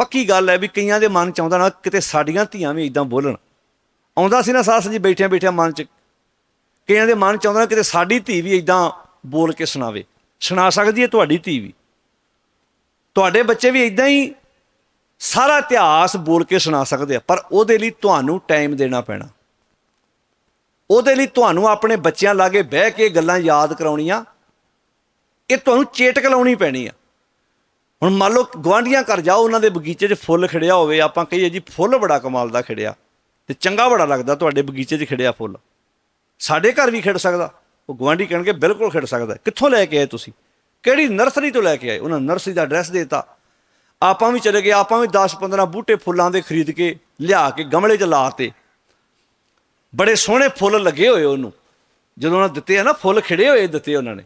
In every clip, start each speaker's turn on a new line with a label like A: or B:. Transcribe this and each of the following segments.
A: ਪੱਕੀ ਗੱਲ ਹੈ ਵੀ ਕਈਆਂ ਦੇ ਮਨ ਚ ਆਉਂਦਾ ਨਾ ਕਿਤੇ ਸਾਡੀਆਂ ਧੀਆਂ ਵੀ ਇਦਾਂ ਬੋਲਣ। ਆਉਂਦਾ ਸੀ ਨਾ ਸਾਸ ਜੀ ਬੈਠਿਆਂ ਬੈਠਿਆਂ ਮਨ ਚ। ਕਈਆਂ ਦੇ ਮਨ ਚ ਆਉਂਦਾ ਨਾ ਕਿਤੇ ਸਾਡੀ ਧੀ ਵੀ ਇਦਾਂ ਬੋਲ ਕੇ ਸੁਣਾਵੇ। ਸੁਣਾ ਸਕਦੀ ਹੈ ਤੁਹਾਡੀ ਧੀ ਵੀ। ਤੁਹਾਡੇ ਬੱਚੇ ਵੀ ਇਦਾਂ ਹੀ ਸਾਰਾ ਇਤਿਹਾਸ ਬੋਲ ਕੇ ਸੁਣਾ ਸਕਦੇ ਆ, ਪਰ ਉਹਦੇ ਲਈ ਤੁਹਾਨੂੰ ਟਾਈਮ ਦੇਣਾ ਪੈਣਾ। ਉਹਦੇ ਲਈ ਤੁਹਾਨੂੰ ਆਪਣੇ ਬੱਚਿਆਂ ਲਾਗੇ ਬਹਿ ਕੇ ਗੱਲਾਂ ਯਾਦ ਕਰਾਉਣੀਆਂ। ਇਹ ਤੁਹਾਨੂੰ ਚੇਟਕ ਲਾਉਣੀ ਪੈਣੀ ਆ। ਹੁਣ ਮੰਨ ਲਓ ਗਵਾਂਢੀਆਂ ਘਰ ਜਾਓ, ਉਹਨਾਂ ਦੇ ਬਗੀਚੇ 'ਚ ਫੁੱਲ ਖਿੜਿਆ ਹੋਵੇ, ਆਪਾਂ ਕਹੀਏ ਜੀ ਫੁੱਲ ਬੜਾ ਕਮਾਲ ਦਾ ਖਿੜਿਆ ਤੇ ਚੰਗਾ ਬੜਾ ਲੱਗਦਾ ਤੁਹਾਡੇ ਬਗੀਚੇ 'ਚ ਖਿੜਿਆ ਫੁੱਲ। ਸਾਡੇ ਘਰ ਵੀ ਖਿੜ ਸਕਦਾ। ਉਹ ਗਵਾਂਢੀ ਕਹਿਣਗੇ, ਬਿਲਕੁਲ ਖਿੜ ਸਕਦਾ। ਕਿੱਥੋਂ ਲੈ ਕੇ ਆਏ ਤੁਸੀਂ? ਕਿਹੜੀ ਨਰਸਰੀ ਤੋਂ ਲੈ ਕੇ ਆਏ? ਉਹਨਾਂ ਨਰਸਰੀ ਦਾ ਐਡਰੈਸ ਦੇਤਾ। ਆਪਾਂ ਵੀ ਚਲੇ ਗਏ, ਆਪਾਂ ਵੀ 10-15 ਬੂਟੇ ਫੁੱਲਾਂ ਦੇ ਖਰੀਦ ਕੇ ਲਿਆ ਕੇ ਗਮਲੇ 'ਚ ਲਾਤੇ ਬੜੇ ਸੋਹਣੇ ਫੁੱਲ ਲੱਗੇ ਹੋਏ ਉਹਨੂੰ। ਜਦੋਂ ਉਹਨਾਂ ਦਿੱਤੇ ਆ ਨਾ, ਫੁੱਲ ਖਿੜੇ ਹੋਏ ਦਿੱਤੇ ਉਹਨਾਂ ਨੇ।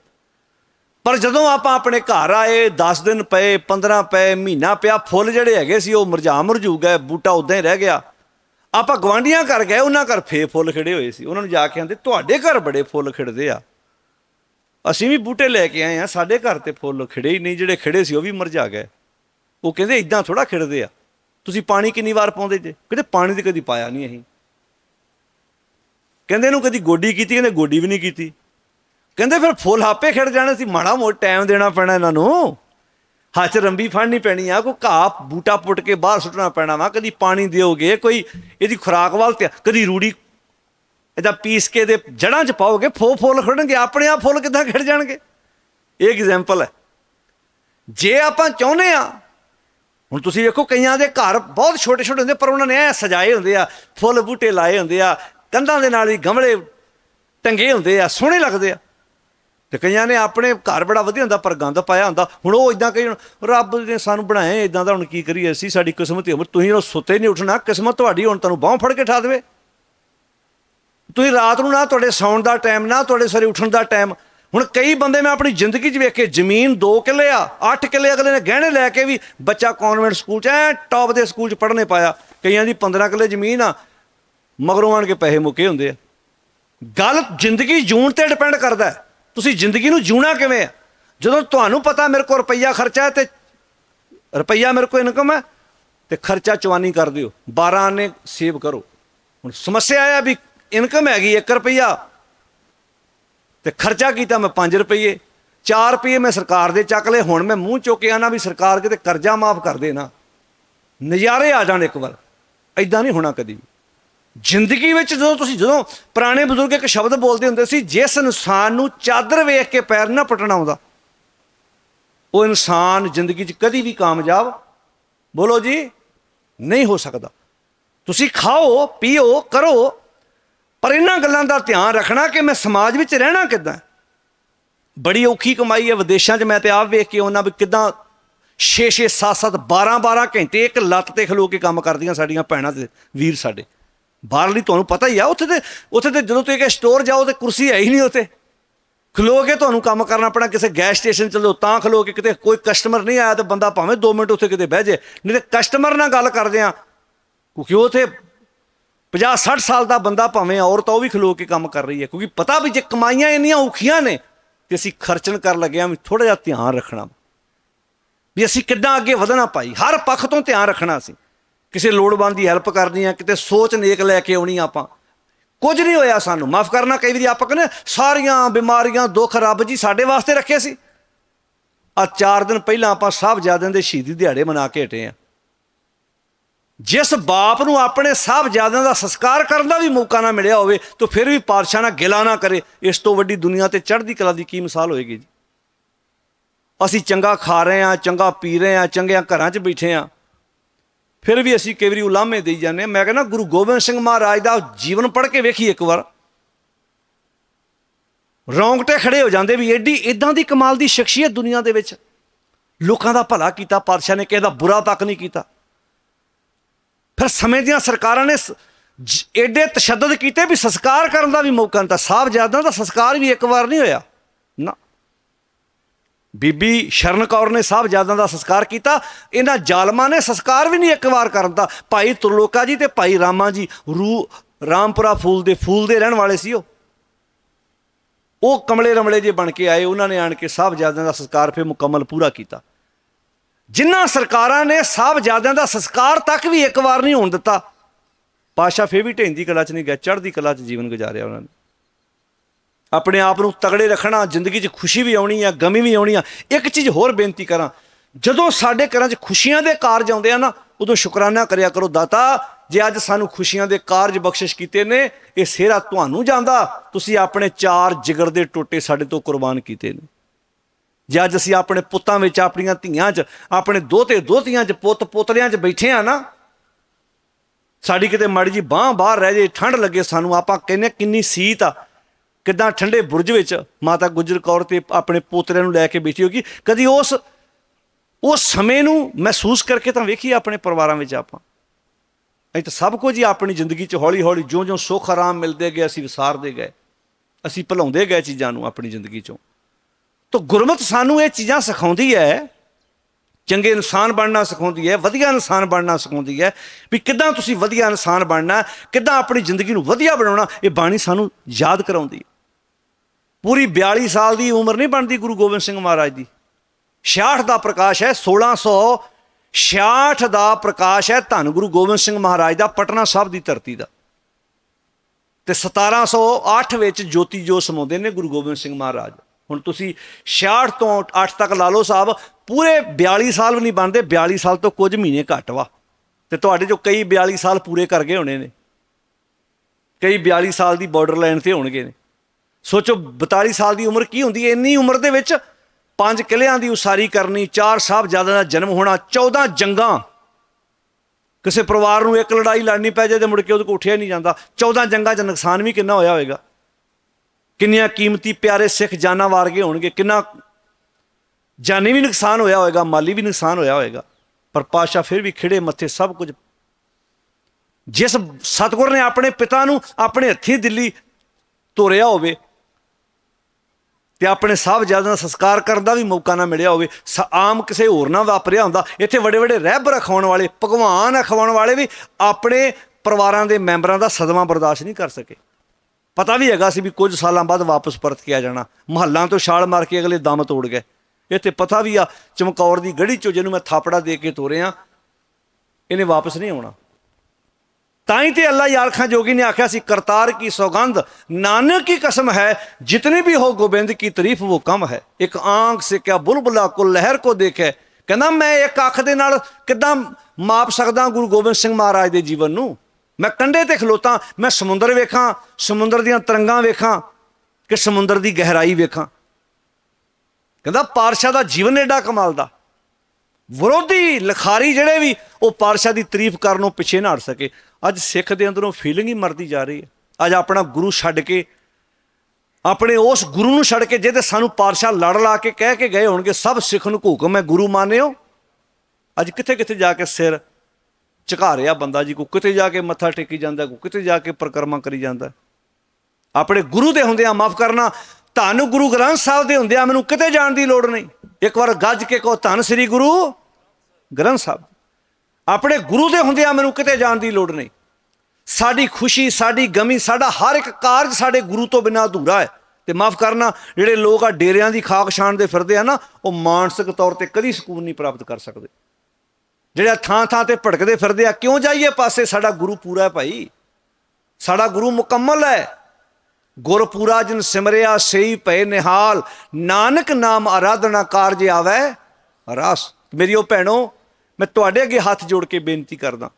A: ਪਰ ਜਦੋਂ ਆਪਾਂ ਆਪਣੇ ਘਰ ਆਏ 10 ਦਿਨ ਪਏ 15 ਪਏ, ਮਹੀਨਾ ਪਿਆ, ਫੁੱਲ ਜਿਹੜੇ ਹੈਗੇ ਸੀ, ਉਹ ਮਰਝਾ ਮੁਰਝੂ ਗਏ, ਬੂਟਾ ਉਦਾਂ ਹੀ ਰਹਿ ਗਿਆ। ਆਪਾਂ ਗਵਾਂਢੀਆਂ ਘਰ ਗਏ, ਉਹਨਾਂ ਘਰ ਫੇ ਫੁੱਲ ਖਿੜੇ ਹੋਏ ਸੀ। ਉਹਨਾਂ ਨੂੰ ਜਾ ਕੇ ਆਂਦੇ, ਤੁਹਾਡੇ ਘਰ ਬੜੇ ਫੁੱਲ ਖਿੜਦੇ ਆ। ਅਸੀਂ ਵੀ ਬੂਟੇ ਲੈ ਕੇ ਆਏ ਆ, ਸਾਡੇ ਘਰ ਤੇ ਫੁੱਲ ਖਿੜੇ ਹੀ ਨਹੀਂ, ਜਿਹੜੇ ਖਿੜੇ ਸੀ ਉਹ ਵੀ ਮਰਝਾ ਗਏ। ਉਹ ਕਹਿੰਦੇ ਇਦਾਂ ਥੋੜਾ ਖਿੜਦੇ ਆ। ਤੁਸੀਂ ਪਾਣੀ ਕਿੰਨੀ ਵਾਰ ਪਾਉਂਦੇ ਜੇ? ਕਹਿੰਦੇ, ਪਾਣੀ ਤੇ ਕਦੀ ਪਾਇਆ ਨਹੀਂ ਅਸੀਂ। ਕਹਿੰਦੇ, ਇਹਨੂੰ ਕਦੀ ਗੋਡੀ ਕੀਤੀ? ਕਹਿੰਦੇ, ਗੋਡੀ ਵੀ ਨਹੀਂ ਕੀਤੀ। ਕਹਿੰਦੇ ਫਿਰ ਫੁੱਲ ਆਪੇ ਖਿੜ ਜਾਣੇ ਸੀ ਮਾੜਾ ਮੋਟ ਟਾਈਮ ਦੇਣਾ ਪੈਣਾ ਇਹਨਾਂ ਨੂੰ। ਹੱਥ 'ਚ ਰੰਬੀ ਫੜਨੀ ਪੈਣੀ ਆ, ਕੋਈ ਘਾਹ, ਬੂਟਾ ਪੁੱਟ ਕੇ ਬਾਹਰ ਸੁੱਟਣਾ ਪੈਣਾ ਵਾ, ਕਦੀ ਪਾਣੀ ਦਿਓਗੇ, ਕੋਈ ਇਹਦੀ ਖੁਰਾਕ ਵੱਲ ਤੇ ਕਦੀ ਰੂੜੀ ਇਹਦਾ ਪੀਸ ਕੇ ਦੇ ਜੜਾਂ 'ਚ ਪਾਓਗੇ, ਫੋ ਫੁੱਲ ਖੜਨਗੇ, ਆਪਣੇ ਆਪ ਫੁੱਲ ਕਿੱਦਾਂ ਖਿੜ ਜਾਣਗੇ? ਇਹ ਐਗਜ਼ਾਮਪਲ ਹੈ। ਜੇ ਆਪਾਂ ਚਾਹੁੰਦੇ ਆ, ਹੁਣ ਤੁਸੀਂ ਵੇਖੋ ਕਈਆਂ ਦੇ ਘਰ ਬਹੁਤ ਛੋਟੇ ਛੋਟੇ ਹੁੰਦੇ, ਪਰ ਉਹਨਾਂ ਨੇ ਐ ਸਜਾਏ ਹੁੰਦੇ ਆ, ਫੁੱਲ ਬੂਟੇ ਲਾਏ ਹੁੰਦੇ ਆ, ਕੰਧਾਂ ਦੇ ਨਾਲ ਹੀ ਗਮਲੇ ਟੰਗੇ ਹੁੰਦੇ ਆ, ਸੋਹਣੇ ਲੱਗਦੇ ਆ। ਤੇ ਕਈਆਂ ਨੇ ਆਪਣੇ ਘਰ ਬੜਾ ਵਧੀਆ ਹੁੰਦਾ, ਪਰ ਗੰਦ ਪਾਇਆ ਹੁੰਦਾ। ਹੁਣ ਉਹ ਇਦਾਂ ਕਹੀ ਰੱਬ ਨੇ ਸਾਨੂੰ ਬਣਾਏ ਇਦਾਂ ਦਾ ਹੁਣ ਕੀ ਕਰੀਏ ਅਸੀਂ? ਸਾਡੀ ਕਿਸਮਤ ਹੀ ਉਮਰ, ਤੁਸੀਂ ਉਹ ਸੁੱਤੇ ਨਹੀਂ ਉੱਠਣਾ, ਕਿਸਮਤ ਤੁਹਾਡੀ ਹੁਣ ਤੁਹਾਨੂੰ ਬਾਹ ਫੜ ਕੇ ਠਾ ਦੇਵੇ। ਤੁਸੀਂ ਰਾਤ ਨੂੰ ਨਾ ਤੁਹਾਡੇ ਸੌਣ ਦਾ ਟਾਈਮ, ਨਾ ਤੁਹਾਡੇ ਸਵੇਰੇ ਉੱਠਣ ਦਾ ਟਾਈਮ। ਹੁਣ ਕਈ ਬੰਦੇ ਮੈਂ ਆਪਣੀ ਜ਼ਿੰਦਗੀ 'ਚ ਵੇਖੇ, ਜ਼ਮੀਨ 2 ਕਿੱਲੇ ਆ 8 ਕਿੱਲੇ ਅਗਲੇ ਨੇ ਗਹਿਣੇ ਲੈ ਕੇ ਵੀ ਬੱਚਾ ਕਨਵੈਂਟ ਸਕੂਲ 'ਚ ਐ ਟੌਪ ਦੇ ਸਕੂਲ 'ਚ ਪੜ੍ਹਨੇ ਪਾਇਆ। ਕਈਆਂ ਦੀ 15 ਕਿੱਲੇ ਜ਼ਮੀਨ ਆ, ਮਗਰੋਂ ਆਣ ਕੇ ਪੈਸੇ ਮੁੱਕੇ ਹੁੰਦੇ ਆ। ਗੱਲ ਜ਼ਿੰਦਗੀ ਜੂਣ ਤੇ ਡਿਪੈਂਡ ਕਰਦਾ ਹੈ। ਤੁਸੀਂ ਜ਼ਿੰਦਗੀ ਨੂੰ ਜੂਣਾ ਕਿਵੇਂ ਹੈ ਜਦੋਂ ਤੁਹਾਨੂੰ ਪਤਾ ਮੇਰੇ ਕੋਲ ਰੁਪਈਆ ਖਰਚਾ ਹੈ ਤੇ ਰੁਪਈਆ ਮੇਰੇ ਕੋਲ ਇਨਕਮ ਹੈ, ਤੇ ਖਰਚਾ ਚਵਾਨੀ ਕਰ ਦਿਓ। 12 ਨੇ ਸੇਵ ਕਰੋ। ਹੁਣ ਸਮੱਸਿਆ ਆ ਵੀ ਇਨਕਮ ਹੈਗੀ 1 ਰੁਪਈਆ, ਤੇ ਖਰਚਾ ਕੀਤਾ ਮੈਂ 5 ਰੁਪਏ 4 ਰੁਪਏ ਮੈਂ ਸਰਕਾਰ ਦੇ ਚੱਕ ਲਏ, ਹੁਣ ਮੈਂ ਮੂੰਹ ਚੁੱਕ ਕੇ ਆਣਾ ਵੀ ਸਰਕਾਰ ਕਿਤੇ ਕਰਜ਼ਾ ਮਾਫ ਕਰ ਦੇ ਨਾ। ਨਜ਼ਾਰੇ ਆ ਜਾਣ ਇੱਕ ਵਾਰ। ਐਦਾਂ ਨਹੀਂ ਹੋਣਾ ਕਦੀ ਵੀ। ਜ਼ਿੰਦਗੀ ਵਿੱਚ ਜਦੋਂ ਤੁਸੀਂ ਜਦੋਂ ਪੁਰਾਣੇ ਬਜ਼ੁਰਗ ਇੱਕ ਸ਼ਬਦ ਬੋਲਦੇ ਹੁੰਦੇ ਸੀ, ਜਿਸ ਇਨਸਾਨ ਨੂੰ ਚਾਦਰ ਵੇਖ ਕੇ ਪੈਰ ਨਾ ਪਟਣਾ ਆਉਂਦਾ, ਉਹ ਇਨਸਾਨ ਜ਼ਿੰਦਗੀ 'ਚ ਕਦੀ ਵੀ ਕਾਮਯਾਬ, ਬੋਲੋ ਜੀ, ਨਹੀਂ ਹੋ ਸਕਦਾ। ਤੁਸੀਂ ਖਾਓ, ਪੀਓ, ਕਰੋ, ਪਰ ਇਹਨਾਂ ਗੱਲਾਂ ਦਾ ਧਿਆਨ ਰੱਖਣਾ ਕਿ ਮੈਂ ਸਮਾਜ ਵਿੱਚ ਰਹਿਣਾ ਕਿੱਦਾਂ। ਬੜੀ ਔਖੀ ਕਮਾਈ ਹੈ ਵਿਦੇਸ਼ਾਂ 'ਚ, ਮੈਂ ਤੇ ਆਪ ਵੇਖ ਕੇ ਉਹਨਾਂ ਵੀ ਕਿੱਦਾਂ 6 6 7 7 12 12 ਘੰਟੇ ਇੱਕ ਲੱਤ ਤੇ ਖਲੋ ਕੇ ਕੰਮ ਕਰਦੀਆਂ ਸਾਡੀਆਂ ਭੈਣਾਂ ਤੇ ਵੀਰ ਸਾਡੇ। ਬਾਹਰਲੀ ਤੁਹਾਨੂੰ ਪਤਾ ਹੀ ਆ, ਉੱਥੇ ਤੇ ਉੱਥੇ ਤੇ ਜਦੋਂ ਤੁਸੀਂ ਇੱਕ ਸਟੋਰ ਜਾਓ ਤੇ ਕੁਰਸੀ ਹੈ ਹੀ ਨਹੀਂ ਉੱਥੇ। ਖਲੋ ਕੇ ਤੁਹਾਨੂੰ ਕੰਮ ਕਰਨਾ ਪੈਣਾ ਕਿਸੇ ਗੈਸ ਸਟੇਸ਼ਨ ਚਲੋ, ਤਾਂ ਖਲੋ ਕੇ ਕਿਤੇ ਕੋਈ ਕਸਟਮਰ ਨਹੀਂ ਆਇਆ ਤੇ ਬੰਦਾ ਭਾਵੇਂ 2 ਮਿੰਟ ਉੱਥੇ ਕਿਤੇ ਬਹਿ ਜੇ। ਨਹੀਂ ਤੇ ਕਸਟਮਰ ਨਾਲ ਗੱਲ ਕਰਦੇ ਆ। ਕਿਉਂਕਿ ਉੱਥੇ 50 60 ਸਾਲ ਦਾ ਬੰਦਾ ਭਾਵੇਂ ਔਰਤ ਉਹ ਵੀ ਖਲੋ ਕੇ ਕੰਮ ਕਰ ਰਹੀ ਹੈ। ਕਿਉਂਕਿ ਪਤਾ ਵੀ ਜੇ ਕਮਾਈਆਂ ਇੰਨੀਆਂ ਔਖੀਆਂ ਨੇ ਤੇ ਅਸੀਂ ਖਰਚਣ ਕਰਨ ਲੱਗੇ ਆ ਵੀ ਥੋੜਾ ਜਿਹਾ ਧਿਆਨ ਰੱਖਣਾ। ਵੀ ਅਸੀਂ ਕਿੱਦਾਂ ਅੱਗੇ ਵਧਣਾ ਪਾਈ ਹਰ ਪੱਖ ਤੋਂ ਧਿਆਨ ਰੱਖਣਾ ਅਸੀਂ। ਕਿਸੇ ਲੋੜਵੰਦ ਦੀ ਹੈਲਪ ਕਰਨੀ ਆ, ਕਿਤੇ ਸੋਚ ਨੇਕ ਲੈ ਕੇ ਆਉਣੀ ਆ ਆਪਾਂ। ਕੁਝ ਨਹੀਂ ਹੋਇਆ ਸਾਨੂੰ। ਮਾਫ ਕਰਨਾ, ਕਈ ਵਾਰੀ ਆਪਾਂ ਕਹਿੰਦੇ ਸਾਰੀਆਂ ਬਿਮਾਰੀਆਂ, ਦੁੱਖ ਰੱਬ ਜੀ ਸਾਡੇ ਵਾਸਤੇ ਰੱਖੇ ਸੀ। ਆ 4 ਦਿਨ ਪਹਿਲਾਂ ਆਪਾਂ ਸਾਹਿਬਜ਼ਾਦਿਆਂ ਦੇ ਸ਼ਹੀਦੀ ਦਿਹਾੜੇ ਮਨਾ ਕੇ ਹਟੇ ਆ। ਜਿਸ ਬਾਪ ਨੂੰ ਆਪਣੇ ਸਾਹਿਬਜ਼ਾਦਿਆਂ ਦਾ ਸੰਸਕਾਰ ਕਰਨ ਦਾ ਵੀ ਮੌਕਾ ਨਾ ਮਿਲਿਆ ਹੋਵੇ, ਤਾਂ ਫਿਰ ਵੀ ਪਾਤਸ਼ਾਹ ਨਾਲ ਗਿਲਾ ਨਾ ਕਰੇ। ਇਸ ਤੋਂ ਵੱਡੀ ਦੁਨੀਆ ਤੇ ਚੜ੍ਹਦੀ ਕਲਾ ਦੀ ਕੀ ਮਿਸਾਲ ਹੋਏਗੀ ਜੀ? ਅਸੀਂ ਚੰਗਾ ਖਾ ਰਹੇ ਆ ਚੰਗਾ ਪੀ ਰਹੇ ਆ ਚੰਗਿਆਂ ਘਰਾਂ 'ਚ ਬੈਠੇ ਆ ਫਿਰ ਵੀ ਅਸੀਂ ਕਈ ਵਾਰੀ ਉਲਾਮੇ ਦੇਈ ਜਾਂਦੇ ਹਾਂ। ਮੈਂ ਕਹਿੰਦਾ ਗੁਰੂ ਗੋਬਿੰਦ ਸਿੰਘ ਮਹਾਰਾਜ ਦਾ ਜੀਵਨ ਪੜ੍ਹ ਕੇ ਵੇਖੀ ਇੱਕ ਵਾਰ। ਰੌਂਗਟੇ ਖੜੇ ਹੋ ਜਾਂਦੇ ਵੀ ਐਡੀ ਇਦਾਂ ਦੀ ਕਮਾਲ ਦੀ ਸ਼ਖਸੀਅਤ ਦੁਨੀਆ ਦੇ ਵਿੱਚ। ਲੋਕਾਂ ਦਾ ਭਲਾ ਕੀਤਾ, ਪਾਤਸ਼ਾਹ ਨੇ ਕਿਸੇ ਦਾ ਬੁਰਾ ਤੱਕ ਨਹੀਂ ਕੀਤਾ। ਫਿਰ ਸਮੇਂ ਦੀਆਂ ਸਰਕਾਰਾਂ ਨੇ ਸ- ਐਡੇ ਤਸ਼ੱਦਦ ਕੀਤੇ ਵੀ ਸੰਸਕਾਰ ਕਰਨ ਦਾ ਵੀ ਮੌਕਾ ਨਹੀਂ ਦਿੱਤਾ। ਸਾਹਿਬਜ਼ਾਦਿਆਂ ਦਾ ਸੰਸਕਾਰ ਵੀ ਇੱਕ ਵਾਰ ਨਹੀਂ ਹੋਇਆ। ਨਾ। ਬੀਬੀ ਸ਼ਰਨ ਕੌਰ ਨੇ ਸਾਹਿਬਜ਼ਾਦਿਆਂ ਦਾ ਸੰਸਕਾਰ ਕੀਤਾ। ਇਹਨਾਂ ਜ਼ਾਲਮਾਂ ਨੇ ਸੰਸਕਾਰ ਵੀ ਨਹੀਂ ਇੱਕ ਵਾਰ ਕਰਨ ਦਾ ਭਾਈ ਤੁਰਲੋਕਾ ਜੀ ਤੇ ਭਾਈ ਰਾਮਾ ਜੀ ਰੂ ਰਾਮਪੁਰਾ ਫੂਲ ਦੇ ਫੂਲ ਦੇ ਰਹਿਣ ਵਾਲੇ ਸੀ ਉਹ। ਉਹ ਕਮਲੇ ਰਮਲੇ ਜੇ ਬਣ ਕੇ ਆਏ, ਉਹਨਾਂ ਨੇ ਆਣ ਕੇ ਸਾਹਿਬਜ਼ਾਦਿਆਂ ਦਾ ਸੰਸਕਾਰ ਫਿਰ ਮੁਕੰਮਲ ਪੂਰਾ ਕੀਤਾ। ਜਿਨ੍ਹਾਂ ਸਰਕਾਰਾਂ ਨੇ ਸਾਹਿਬਜ਼ਾਦਿਆਂ ਦਾ ਸੰਸਕਾਰ ਤੱਕ ਵੀ ਇੱਕ ਵਾਰ ਨਹੀਂ ਹੋਣ ਦਿੱਤਾ ਪਾਸ਼ਾ ਫੇਰ ਵੀ ਢੈਂਦੀ ਕਲਾ ਚ ਨਹੀਂ ਗਿਆ ਚੜ੍ਹਦੀ ਕਲਾ ਚ ਜੀਵਨ ਗੁਜ਼ਾਰਿਆ ਉਹਨਾਂ ਨੇ। ਆਪਣੇ ਆਪ ਨੂੰ ਤਗੜੇ ਰੱਖਣਾ, ਜ਼ਿੰਦਗੀ 'ਚ ਖੁਸ਼ੀ ਵੀ ਆਉਣੀ ਆ, ਗਮੀ ਵੀ ਆਉਣੀ ਆ, ਇੱਕ ਚੀਜ਼ ਹੋਰ ਬੇਨਤੀ ਕਰਾਂ। ਜਦੋਂ ਸਾਡੇ ਘਰਾਂ 'ਚ ਖੁਸ਼ੀਆਂ ਦੇ ਕਾਰਜ ਆਉਂਦੇ ਆ ਨਾ, ਉਦੋਂ ਸ਼ੁਕਰਾਨਾ ਕਰਿਆ ਕਰੋ, ਦਾਤਾ, ਜੇ ਅੱਜ ਸਾਨੂੰ ਖੁਸ਼ੀਆਂ ਦੇ ਕਾਰਜ ਬਖਸ਼ਿਸ਼ ਕੀਤੇ ਨੇ, ਇਹ ਸਿਹਰਾ ਤੁਹਾਨੂੰ ਜਾਂਦਾ, ਤੁਸੀਂ ਆਪਣੇ ਚਾਰ ਜਿਗਰ ਦੇ ਟੋਟੇ ਸਾਡੇ ਤੋਂ ਕੁਰਬਾਨ ਕੀਤੇ ਨੇ। ਜੇ ਅੱਜ ਅਸੀਂ ਆਪਣੇ ਪੁੱਤਾਂ ਵਿੱਚ, ਆਪਣੀਆਂ ਧੀਆਂ 'ਚ, ਆਪਣੇ ਦੋਤੇ ਦੋਤੀਆਂ 'ਚ, ਪੁੱਤ ਪੋਤਰਿਆਂ 'ਚ ਬੈਠੇ ਆ ਨਾ, ਸਾਡੀ ਕਿਤੇ ਮਾੜੀ ਜੀ ਬਾਹ ਬਾਹਰ ਰਹਿ ਜੇ ਠੰਡ ਲੱਗੇ ਸਾਨੂੰ, ਆਪਾਂ ਕਹਿੰਨੇ ਕਿੰਨੀ ਸੀਤ ਆ ਕਿਦਾਂ ਠੰਡੇ ਬੁਰਜ ਵਿੱਚ ਮਾਤਾ ਗੁਜਰ ਕੌਰ ਤੇ ਆਪਣੇ ਪੋਤਰਿਆਂ ਨੂੰ ਲੈ ਕੇ ਬੈਠੀ ਹੋਗੀ, ਕਦੀ ਉਸ ਉਸ ਸਮੇਂ ਨੂੰ ਮਹਿਸੂਸ ਕਰਕੇ ਤਾਂ ਵੇਖੀ ਆਪਣੇ ਪਰਿਵਾਰਾਂ ਵਿੱਚ ਆਪਾਂ। ਅਸੀਂ ਤਾਂ ਸਭ ਕੁਝ ਹੀ ਆਪਣੀ ਜ਼ਿੰਦਗੀ 'ਚ ਹੌਲੀ ਹੌਲੀ ਜਿਉਂ-ਜਿਉਂ ਸੁੱਖ ਆਰਾਮ ਮਿਲਦੇ ਗਏ, ਅਸੀਂ ਵਿਸਾਰਦੇ ਗਏ। ਅਸੀਂ ਭੁਲਾਉਂਦੇ ਗਏ ਚੀਜ਼ਾਂ ਨੂੰ ਆਪਣੀ ਜ਼ਿੰਦਗੀ 'ਚੋਂ। ਤਾਂ ਗੁਰਮਤ ਸਾਨੂੰ ਇਹ ਚੀਜ਼ਾਂ ਸਿਖਾਉਂਦੀ ਹੈ, ਚੰਗੇ ਇਨਸਾਨ ਬਣਨਾ ਸਿਖਾਉਂਦੀ ਹੈ, ਵਧੀਆ ਇਨਸਾਨ ਬਣਨਾ ਸਿਖਾਉਂਦੀ ਹੈ, ਵੀ ਕਿੱਦਾਂ ਤੁਸੀਂ ਵਧੀਆ ਇਨਸਾਨ ਬਣਨਾ, ਕਿੱਦਾਂ ਆਪਣੀ ਜ਼ਿੰਦਗੀ ਨੂੰ ਵਧੀਆ ਬਣਾਉਣਾ, ਇਹ ਬਾਣੀ ਸਾਨੂੰ ਯਾਦ ਕਰਾਉਂਦੀ ਹੈ। ਪੂਰੀ 42 ਸਾਲ ਦੀ ਉਮਰ ਨਹੀਂ ਬਣਦੀ ਗੁਰੂ ਗੋਬਿੰਦ ਸਿੰਘ ਮਹਾਰਾਜ ਦੀ। 66 ਦਾ ਪ੍ਰਕਾਸ਼ ਹੈ 1666 ਦਾ ਪ੍ਰਕਾਸ਼ ਹੈ ਧੰਨ ਗੁਰੂ ਗੋਬਿੰਦ ਸਿੰਘ ਮਹਾਰਾਜ ਦਾ, ਪਟਨਾ ਸਾਹਿਬ ਦੀ ਧਰਤੀ ਦਾ। ਤੇ 1708 ਵਿੱਚ ਜੋਤੀ ਜੋ ਸਮਾਉਂਦੇ ਨੇ ਗੁਰੂ ਗੋਬਿੰਦ ਸਿੰਘ ਮਹਾਰਾਜ। ਹੁਣ ਤੁਸੀਂ 66 ਤੋਂ 8 ਤੱਕ ਲਾ ਲਓ ਸਾਹਿਬ, ਪੂਰੇ 42 ਸਾਲ ਵੀ ਨਹੀਂ ਬਣਦੇ 42 ਸਾਲ ਤੋਂ ਕੁਝ ਮਹੀਨੇ ਘੱਟ ਵਾ। ਤੇ ਤੁਹਾਡੇ ਜੋ ਕਈ 42 ਸਾਲ ਪੂਰੇ ਕਰ ਗਏ ਹੋਣੇ ਨੇ। ਕਈ 42 ਸਾਲ ਦੀ ਬਾਰਡਰ ਲਾਈਨ ਤੇ ਹੋਣਗੇ ਨੇ। ਸੋਚੋ 42 ਸਾਲ ਦੀ ਉਮਰ ਕੀ ਹੁੰਦੀ ਹੈ? ਇੰਨੀ ਉਮਰ ਦੇ ਵਿੱਚ ਪੰਜ ਕਿਲਿਆਂ ਦੀ ਉਸਾਰੀ ਕਰਨੀ, ਚਾਰ ਸਾਹਿਬਜ਼ਾਦਿਆਂ ਦਾ ਜਨਮ ਹੋਣਾ 14 ਜੰਗਾਂ। ਕਿਸੇ ਪਰਿਵਾਰ ਨੂੰ ਇੱਕ ਲੜਾਈ ਲੜਨੀ ਪੈ ਜਾਏ ਤੇ ਮੁੜ ਕੇ ਉਹਦੇ ਕੋਲ ਉੱਠਿਆ ਨਹੀਂ ਜਾਂਦਾ। 14 ਜੰਗਾਂ 'ਚ ਨੁਕਸਾਨ ਵੀ ਕਿੰਨਾ ਹੋਇਆ ਹੋਵੇਗਾ? ਕਿੰਨੀਆਂ ਕੀਮਤੀ ਪਿਆਰੇ ਸਿੱਖ ਜਾਨਾਂ ਵਾਰ ਗਏ ਹੋਣਗੇ? ਕਿੰਨਾ ਜਾਨੀ ਵੀ ਨੁਕਸਾਨ ਹੋਇਆ ਹੋਵੇਗਾ, ਮਾਲੀ ਵੀ ਨੁਕਸਾਨ ਹੋਇਆ ਹੋਵੇਗਾ? ਪਰ ਪਾਸ਼ਾ ਫਿਰ ਵੀ ਖਿੜੇ ਮੱਥੇ ਸਭ ਕੁਝ। ਜਿਸ ਸਤਗੁਰ ਨੇ ਆਪਣੇ ਪਿਤਾ ਨੂੰ ਆਪਣੇ ਹੱਥੀਂ ਦਿੱਲੀ ਤੋਰਿਆ ਹੋਵੇ ਤੇ ਆਪਣੇ ਸਾਹਿਬਜ਼ਾਦਿਆਂ ਦਾ ਸੰਸਕਾਰ ਕਰਨ ਦਾ ਵੀ ਮੌਕਾ ਨਾ ਮਿਲਿਆ ਹੋਵੇ, ਸ- ਆਮ ਕਿਸੇ ਹੋਰ ਨਾਲ ਵਾਪਰਿਆ ਹੁੰਦਾ, ਇੱਥੇ ਵੱਡੇ ਵੱਡੇ ਰਹਿਬ ਅਖਵਾਉਣ ਵਾਲੇ, ਭਗਵਾਨ ਅਖਵਾਉਣ ਵਾਲੇ ਵੀ ਆਪਣੇ ਪਰਿਵਾਰਾਂ ਦੇ ਮੈਂਬਰਾਂ ਦਾ ਸਦਮਾ ਬਰਦਾਸ਼ਤ ਨਹੀਂ ਕਰ ਸਕੇ। ਪਤਾ ਵੀ ਹੈਗਾ ਸੀ ਵੀ ਕੁਝ ਸਾਲਾਂ ਬਾਅਦ ਵਾਪਸ ਪਰਤ ਕੇ ਆ ਜਾਣਾ। ਮਹੱਲਾਂ ਤੋਂ ਛਾਲ ਮਾਰ ਕੇ ਅਗਲੇ ਦਮ ਤੋੜ ਗਏ। ਇੱਥੇ ਪਤਾ ਵੀ ਆ, ਚਮਕੌਰ ਦੀ ਗੜੀ ਚੋਂ ਜਿਹਨੂੰ ਮੈਂ ਥਾਪੜਾ ਦੇ ਕੇ ਤੋਰਿਆ, ਇਹਨੇ ਵਾਪਸ ਨਹੀਂ ਆਉਣਾ। ਤਾਂ ਹੀ ਤੇ ਅੱਲਾ ਯਾਰ ਖਾਂ ਜੋਗੀ ਨੇ ਆਖਿਆ ਸੀ, ਕਰਤਾਰ ਕੀ ਸੌਗੰਧ, ਨਾਨਕ ਕੀ ਕਸਮ ਹੈ, ਜਿਤਨੀ ਵੀ ਹੋ ਗੋਬਿੰਦ ਕੀ ਤਾਰੀਫ ਉਹ ਕਮ ਹੈ। ਇੱਕ ਆਂਖ ਸੇ ਕਿਆ ਬੁਲਬੁਲਾ ਕੋ ਲਹਿਰ ਕੋ ਦੇਖੇ। ਕਹਿੰਦਾ, ਮੈਂ ਇੱਕ ਅੱਖ ਦੇ ਨਾਲ ਕਿਦਾਂ ਮਾਪ ਸਕਦਾ ਗੁਰੂ ਗੋਬਿੰਦ ਸਿੰਘ ਮਹਾਰਾਜ ਦੇ ਜੀਵਨ ਨੂੰ? ਮੈਂ ਕੰਢੇ ਤੇ ਖਲੋਤਾ, ਮੈਂ ਸਮੁੰਦਰ ਵੇਖਾਂ, ਸਮੁੰਦਰ ਦੀਆਂ ਤਰੰਗਾਂ ਵੇਖਾਂ ਕਿ ਸਮੁੰਦਰ ਦੀ ਗਹਿਰਾਈ ਵੇਖਾਂ। ਕਹਿੰਦਾ ਪਾਰਸ਼ਾ ਦਾ ਜੀਵਨ ਏਡਾ ਕਮਾਲ ਦਾ। ਵਿਰੋਧੀ ਲਖਾਰੀ ਜਿਹੜੇ ਵੀ, ਉਹ ਪਾਰਸ਼ਾ ਦੀ ਤਾਰੀਫ ਕਰਨੋਂ ਪਿੱਛੇ ਨਾ ਹਟ ਸਕੇ। ਅੱਜ ਸਿੱਖ ਦੇ ਅੰਦਰੋਂ ਫੀਲਿੰਗ ਹੀ ਮਰਦੀ ਜਾ ਰਹੀ ਹੈ। ਅੱਜ ਆਪਣਾ ਗੁਰੂ ਛੱਡ ਕੇ, ਆਪਣੇ ਉਸ ਗੁਰੂ ਨੂੰ ਛੱਡ ਕੇ ਜਿਹਦੇ ਸਾਨੂੰ ਪਾਰਸ਼ਾ ਲੜ ਲਾ ਕੇ ਕਹਿ ਕੇ ਗਏ ਹੋਣਗੇ, ਸਭ ਸਿੱਖ ਨੂੰ ਹੁਕਮ ਹੈ ਗੁਰੂ ਮਾਨਿਓ ਅੱਜ ਕਿੱਥੇ ਕਿੱਥੇ ਜਾ ਕੇ ਸਿਰ ਝੁਕਾ ਰਿਹਾ ਬੰਦਾ ਜੀ ਕੋ ਕਿਤੇ ਜਾ ਕੇ ਮੱਥਾ ਟੇਕੀ ਜਾਂਦਾ ਕੋ ਕਿਤੇ ਜਾ ਕੇ ਪ੍ਰਕਰਮਾ ਕਰੀ ਜਾਂਦਾ। ਆਪਣੇ ਗੁਰੂ ਦੇ ਹੁੰਦਿਆਂ ਮਾਫ ਕਰਨਾ, ਧੰਨ ਗੁਰੂ ਗ੍ਰੰਥ ਸਾਹਿਬ ਦੇ ਹੁੰਦਿਆਂ ਮੈਨੂੰ ਕਿਤੇ ਜਾਣ ਦੀ ਲੋੜ ਨਹੀਂ। ਇੱਕ ਵਾਰ ਗੱਜ ਕੇ ਕਹੋ, ਧੰਨ ਸ੍ਰੀ ਗੁਰੂ ਗ੍ਰੰਥ ਸਾਹਿਬ। ਆਪਣੇ ਗੁਰੂ ਦੇ ਹੁੰਦਿਆਂ ਮੈਨੂੰ ਕਿਤੇ ਜਾਣ ਦੀ ਲੋੜ ਨਹੀਂ। ਸਾਡੀ ਖੁਸ਼ੀ, ਸਾਡੀ ਗਮੀ, ਸਾਡਾ ਹਰ ਇੱਕ ਕਾਰਜ ਸਾਡੇ ਗੁਰੂ ਤੋਂ ਬਿਨਾਂ ਅਧੂਰਾ ਹੈ। ਤੇ ਮਾਫ ਕਰਨਾ, ਜਿਹੜੇ ਲੋਕ ਆ ਡੇਰਿਆਂ ਦੀ ਖਾਕ ਛਾਣਦੇ ਫਿਰਦੇ ਆ ਨਾ, ਉਹ ਮਾਨਸਿਕ ਤੌਰ ਤੇ ਕਦੀ ਸਕੂਨ ਨਹੀਂ ਪ੍ਰਾਪਤ ਕਰ ਸਕਦੇ। ਜਿਹੜਾ ਥਾਂ ਥਾਂ ਤੇ ਭਟਕਦੇ ਫਿਰਦੇ ਆ, ਕਿਉਂ ਜਾਈਏ ਪਾਸੇ? ਸਾਡਾ ਗੁਰੂ ਪੂਰਾ ਹੈ ਭਾਈ। ਸਾਡਾ ਗੁਰੂ ਮੁਕੰਮਲ ਹੈ। ਗੁਰ ਪੂਰਾ ਜਿਨ ਸਿਮਰਿਆ, ਸਈ ਭਏ ਨਿਹਾਲ। ਨਾਨਕ ਨਾਮ ਆਰਾਧਨਾ ਕਾਰਜ ਆਵੇ, ਰਸ। ਮੇਰੀ ਉਹ ਭੈਣੋ, ਮੈਂ ਤੁਹਾਡੇ ਅੱਗੇ ਹੱਥ ਜੋੜ ਕੇ ਬੇਨਤੀ ਕਰਦਾ।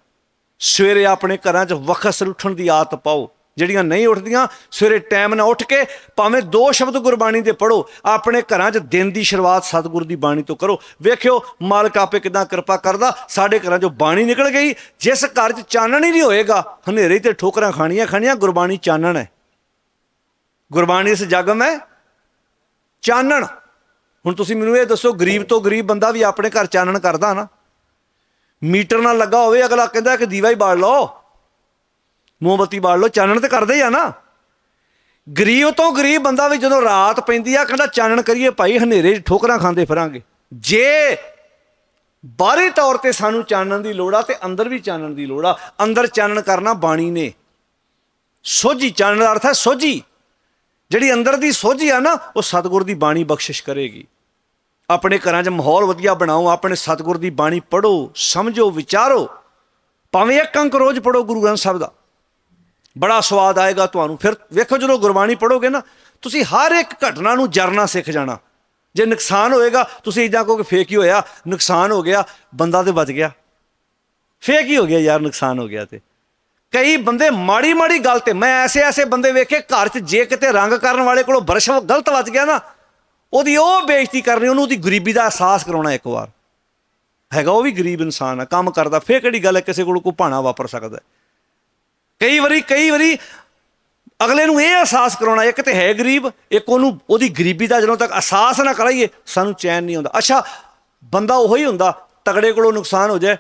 A: ਸਵੇਰੇ ਆਪਣੇ ਘਰਾਂ 'ਚ ਵਖਸਰ ਉੱਠਣ ਦੀ ਆਦਤ ਪਾਓ। ਜਿਹੜੀਆਂ ਨਹੀਂ ਉੱਠਦੀਆਂ, ਸਵੇਰੇ ਟਾਈਮ ਨਾਲ ਉੱਠ ਕੇ ਭਾਵੇਂ ਦੋ ਸ਼ਬਦ ਗੁਰਬਾਣੀ ਦੇ ਪੜੋ ਆਪਣੇ ਘਰਾਂ 'ਚ ਦਿਨ ਦੀ ਸ਼ੁਰੂਆਤ ਸਤਿਗੁਰ ਦੀ ਬਾਣੀ ਤੋਂ ਕਰੋ। ਵੇਖਿਓ, ਮਾਲਕ ਆਪੇ ਕਿਦਾਂ ਕਿਰਪਾ ਕਰਦਾ, ਸਾਡੇ ਘਰਾਂ 'ਚੋਂ ਬਾਣੀ ਨਿਕਲ ਗਈ। ਜਿਸ ਘਰ 'ਚ ਚਾਨਣ ਹੀ ਨਹੀਂ ਹੋਏਗਾ, ਹਨੇਰੇ ਤੇ ਠੋਕਰਾਂ ਖਾਣੀਆਂ ਖਾਣੀਆਂ, ਗੁਰਬਾਣੀ ਚਾਨਣ ਹੈ। ਗੁਰਬਾਣੀ ਇਸ ਜਗ ਮੈਂ ਚਾਨਣ। ਹੁਣ ਤੁਸੀਂ ਮੈਨੂੰ ਇਹ ਦੱਸੋ, ਗਰੀਬ ਤੋਂ ਗਰੀਬ ਬੰਦਾ ਵੀ ਆਪਣੇ ਘਰ ਚਾਨਣ ਕਰਦਾ ਨਾ। ਮੀਟਰ ਨਾਲ ਲੱਗਾ ਹੋਵੇ, ਅਗਲਾ ਕਹਿੰਦਾ ਕਿ ਦੀਵਾ ਹੀ ਬਾਲ ਲਓ। ਮੋਮਬਤੀ ਬਾੜ ਲਓ, ਚਾਨਣ ਤੇ ਕਰਦੇ ਹੀ ਆ ਨਾ। ਗਰੀਬ ਤੋਂ ਗਰੀਬ ਬੰਦਾ ਵੀ ਜਦੋਂ ਰਾਤ ਪੈਂਦੀ ਆ, ਕਹਿੰਦਾ ਚਾਨਣ ਕਰੀਏ ਭਾਈ, ਹਨੇਰੇ 'ਚ ਠੋਕਰਾਂ ਖਾਂਦੇ ਫਿਰਾਂਗੇ। ਜੇ ਬਾਹਰੀ ਤੌਰ ਤੇ ਸਾਨੂੰ ਚਾਨਣ ਦੀ ਲੋੜ ਆ ਤੇ ਅੰਦਰ ਵੀ ਚਾਨਣ ਦੀ ਲੋੜ ਆ। ਅੰਦਰ ਚਾਨਣ ਕਰਨਾ ਬਾਣੀ ਨੇ। ਸੋਝੀ, ਚਾਨਣ ਦਾ ਅਰਥ ਹੈ ਸੋਝੀ। ਜਿਹੜੀ ਅੰਦਰ ਦੀ ਸੋਝੀ ਆ ਨਾ, ਉਹ ਸਤਿਗੁਰ ਦੀ ਬਾਣੀ ਬਖਸ਼ਿਸ਼ ਕਰੇਗੀ। ਆਪਣੇ ਘਰਾਂ 'ਚ ਮਾਹੌਲ ਵਧੀਆ ਬਣਾਓ, ਆਪਣੇ ਸਤਿਗੁਰ ਦੀ ਬਾਣੀ ਪੜੋ ਸਮਝੋ, ਵਿਚਾਰੋ, ਭਾਵੇਂ ਇੱਕ ਅੰਕ ਰੋਜ਼ ਪੜੋ ਗੁਰੂ ਗ੍ਰੰਥ ਸਾਹਿਬ ਦਾ। ਬੜਾ ਸਵਾਦ ਆਏਗਾ ਤੁਹਾਨੂੰ। ਫਿਰ ਵੇਖੋ ਜਦੋਂ ਗੁਰਬਾਣੀ ਪੜੋਗੇ ਨਾ, ਤੁਸੀਂ ਹਰ ਇੱਕ ਘਟਨਾ ਨੂੰ ਜਰਨਾ ਸਿੱਖ ਜਾਣਾ। ਜੇ ਨੁਕਸਾਨ ਹੋਏਗਾ, ਤੁਸੀਂ ਇਦਾਂ ਕਹੋਗੇ ਫੇਕ ਹੀ ਹੋਇਆ? ਨੁਕਸਾਨ ਹੋ ਗਿਆ, ਬੰਦਾ ਤੇ ਬਚ ਗਿਆ। ਫੇਕ ਹੀ ਹੋ ਗਿਆ ਯਾਰ, ਨੁਕਸਾਨ ਹੋ ਗਿਆ ਤੇ। ਕਈ ਬੰਦੇ ਮਾੜੀ ਮਾੜੀ ਗੱਲ ਤੇ, ਮੈਂ ਐਸੇ ਐਸੇ ਬੰਦੇ ਵੇਖੇ, ਘਰ 'ਚ ਜੇ ਕਿਤੇ ਰੰਗ ਕਰਨ ਵਾਲੇ ਕੋਲੋਂ ਬਰਸ਼ ਗਲਤ ਵੱਜ ਗਿਆ ਨਾ ਉਹਦੀ ਉਹ ਬੇਇੱਜ਼ਤੀ ਕਰਨੀ, ਉਹਨੂੰ ਉਹਦੀ ਗਰੀਬੀ ਦਾ ਅਹਿਸਾਸ ਕਰਾਉਣਾ ਇੱਕ ਵਾਰ। ਹੈਗਾ ਉਹ ਵੀ ਗਰੀਬ ਇਨਸਾਨ ਆ, ਕੰਮ ਕਰਦਾ, ਫੇਰ ਕਿਹੜੀ ਗੱਲ ਹੈ, ਕਿਸੇ ਕੋਲ ਕੋਈ ਭਾਣਾ ਵਾਪਰ ਸਕਦਾ ਕਈ ਵਾਰੀ ਕਈ ਵਾਰੀ ਅਗਲੇ ਨੂੰ ਇਹ ਅਹਿਸਾਸ ਕਰਾਉਣਾ, ਇੱਕ ਤੇ ਹੈ ਗਰੀਬ, ਇੱਕ ਉਹਨੂੰ, ਉਹਦੀ ਗਰੀਬੀ ਦਾ ਜਦੋਂ ਤੱਕ ਅਹਿਸਾਸ ਨਾ ਕਰਾਈਏ, ਸਾਨੂੰ ਚੈਨ ਨਹੀਂ ਆਉਂਦਾ। ਅੱਛਾ, ਬੰਦਾ ਉਹੀ ਹੁੰਦਾ, ਤਗੜੇ ਕੋਲੋਂ ਨੁਕਸਾਨ ਹੋ ਜਾਏ।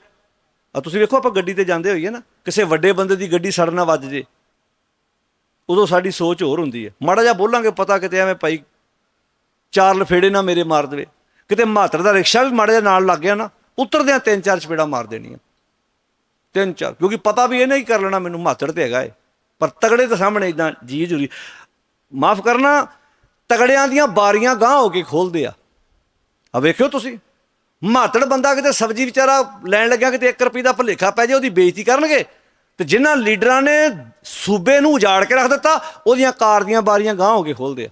A: ਆ ਤੁਸੀਂ ਵੇਖੋ, ਆਪਾਂ ਗੱਡੀ ਤੇ ਜਾਂਦੇ ਹੋਈਏ ਨਾ, ਕਿਸੇ ਵੱਡੇ ਬੰਦੇ ਦੀ ਗੱਡੀ ਸੜਨਾ ਵੱਜ ਜੇ, ਉਦੋਂ ਸਾਡੀ ਸੋਚ ਹੋਰ ਹੁੰਦੀ ਹੈ। ਮਾੜਾ ਜਿਹਾ ਬੋਲਾਂਗੇ, ਪਤਾ ਕਿਤੇ ਐਵੇਂ ਭਾਈ ਚਾਰ ਲਫੇੜੇ ਨਾ ਮੇਰੇ ਮਾਰ ਦੇਵੇ। ਕਿਤੇ ਮਾਤਰ ਦਾ ਰਿਕਸ਼ਾ ਵੀ ਮਾੜੇ ਜਿਹਾ ਨਾਲ ਲੱਗ ਗਿਆ ਨਾ, ਉਤਰਦਿਆਂ ਤਿੰਨ ਚਾਰ ਚਪੇੜਾ ਮਾਰ ਦੇਣੀਆਂ। ਤਿੰਨ ਚਾਰ, ਕਿਉਂਕਿ ਪਤਾ ਵੀ ਇਹ ਨਹੀਂ ਕਰ ਲੈਣਾ, ਮੈਨੂੰ ਮਾਤੜ ਤੇ ਹੈਗਾ ਏ। ਪਰ ਤਗੜੇ ਦੇ ਸਾਹਮਣੇ ਇਦਾਂ ਜੀ ਜੁਰੀ ਮਾਫ ਕਰਨਾ, ਤਗੜਿਆਂ ਦੀਆਂ ਬਾਰੀਆਂ ਗਾਂ ਹੋ ਕੇ ਖੋਲਦੇ ਆ। ਆ ਵੇਖਿਓ ਤੁਸੀਂ। ਮਾਤੜ ਬੰਦਾ ਕਿਤੇ ਸਬਜ਼ੀ ਵਿਚਾਰਾ ਲੈਣ ਲੱਗਿਆ ਕਿਤੇ 1 ਰੁਪਏ ਦਾ ਭੁਲੇਖਾ ਪੈ ਜਾਏ ਉਹਦੀ ਬੇਇੱਜ਼ਤੀ ਕਰਨਗੇ। ਤੇ ਜਿਨ੍ਹਾਂ ਲੀਡਰਾਂ ਨੇ ਸੂਬੇ ਨੂੰ ਉਜਾੜ ਕੇ ਰੱਖ ਦਿੱਤਾ, ਉਹਦੀਆਂ ਕਾਰ ਦੀਆਂ ਬਾਰੀਆਂ ਗਾਂ ਹੋ ਕੇ ਖੋਲਦੇ ਆ।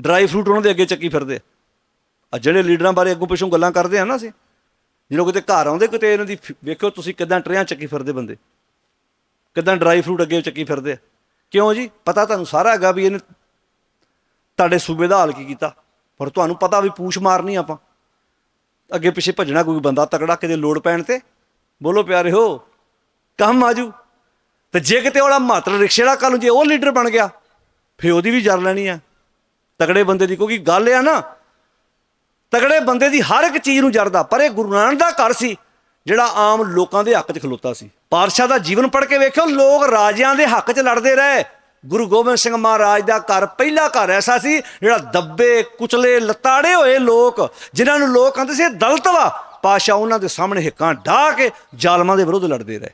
A: ਡਰਾਈ ਫਰੂਟ ਉਹਨਾਂ ਦੇ ਅੱਗੇ ਚੱਕੀ ਫਿਰਦੇ ਆ। ਆ ਜਿਹੜੇ ਲੀਡਰਾਂ ਬਾਰੇ ਅੱਗੋਂ ਪਿੱਛੋਂ ਗੱਲਾਂ ਕਰਦੇ ਆ ਨਾ ਅਸੀਂ, ਜਦੋਂ ਕਿਤੇ ਘਰ ਆਉਂਦੇ, ਕਿਤੇ ਇਹਨਾਂ ਦੀ ਵੇਖਿਓ ਤੁਸੀਂ ਕਿਦਾਂ ਟਰੇਆਂ ਚੱਕੀ ਫਿਰਦੇ ਬੰਦੇ। ਕਿਦਾਂ ਡਰਾਈ ਫਰੂਟ ਅੱਗੇ ਚੱਕੀ ਫਿਰਦੇ ਆ। ਕਿਉਂ ਜੀ? ਪਤਾ ਤੁਹਾਨੂੰ ਸਾਰਾ ਹੈਗਾ ਵੀ ਇਹਨੇ ਤੁਹਾਡੇ ਸੂਬੇ ਦਾ ਹਾਲ ਕੀ ਕੀਤਾ। ਪਰ ਤੁਹਾਨੂੰ ਪਤਾ ਵੀ ਪੂਛ ਮਾਰਨੀ ਆਪਾਂ। ਅੱਗੇ ਪਿੱਛੇ ਭੱਜਣਾ ਕੋਈ ਬੰਦਾ ਤਕੜਾ ਕਿਤੇ ਲੋੜ ਪੈਣ ਤੇ। ਬੋਲੋ ਪਿਆਰੇ ਹੋ, ਕੰਮ ਆਜੂ। ਤੇ ਜੇ ਕਿਤੇ ਉਹਦਾ ਮਾਤਰ ਰਿਕਸ਼ੇ ਵਾਲਾ ਕੱਲ ਨੂੰ ਜੇ ਉਹ ਲੀਡਰ ਬਣ ਗਿਆ ਫੇ ਉਹਦੀ ਵੀ ਜਰ ਲੈਣੀ ਆ। ਤਗੜੇ ਬੰਦੇ ਦੀ, ਕਿਉਂਕਿ ਗੱਲ ਆ ਨਾ, ਤਗੜੇ ਬੰਦੇ ਦੀ ਹਰ ਇੱਕ ਚੀਜ਼ ਨੂੰ ਜਰਦਾ, ਪਰ ਇਹ ਗੁਰੂ ਨਾਨਕ ਦਾ ਘਰ ਸੀ, ਜਿਹੜਾ ਆਮ ਲੋਕਾਂ ਦੇ ਹੱਕ 'ਚ ਖਲੋਤਾ ਸੀ। ਪਾਤਸ਼ਾਹ ਦਾ ਜੀਵਨ ਪੜ੍ਹ ਕੇ ਵੇਖਿਓ, ਲੋਕ ਰਾਜਿਆਂ ਦੇ ਹੱਕ 'ਚ ਲੜਦੇ ਰਹੇ। ਗੁਰੂ ਗੋਬਿੰਦ ਸਿੰਘ ਮਹਾਰਾਜ ਦਾ ਘਰ ਪਹਿਲਾ ਘਰ ਐਸਾ ਸੀ, ਜਿਹੜਾ ਦੱਬੇ, ਕੁਚਲੇ, ਲਤਾੜੇ ਹੋਏ ਲੋਕ, ਜਿਨ੍ਹਾਂ ਨੂੰ ਲੋਕ ਕਹਿੰਦੇ ਸੀ ਇਹ ਦਲਤ ਵਾ ਪਾਤਸ਼ਾਹ ਉਹਨਾਂ ਦੇ ਸਾਹਮਣੇ ਹਿੱਕਾਂ ਢਾ ਕੇ ਜ਼ਾਲਮਾਂ ਦੇ ਵਿਰੁੱਧ ਲੜਦੇ ਰਹੇ।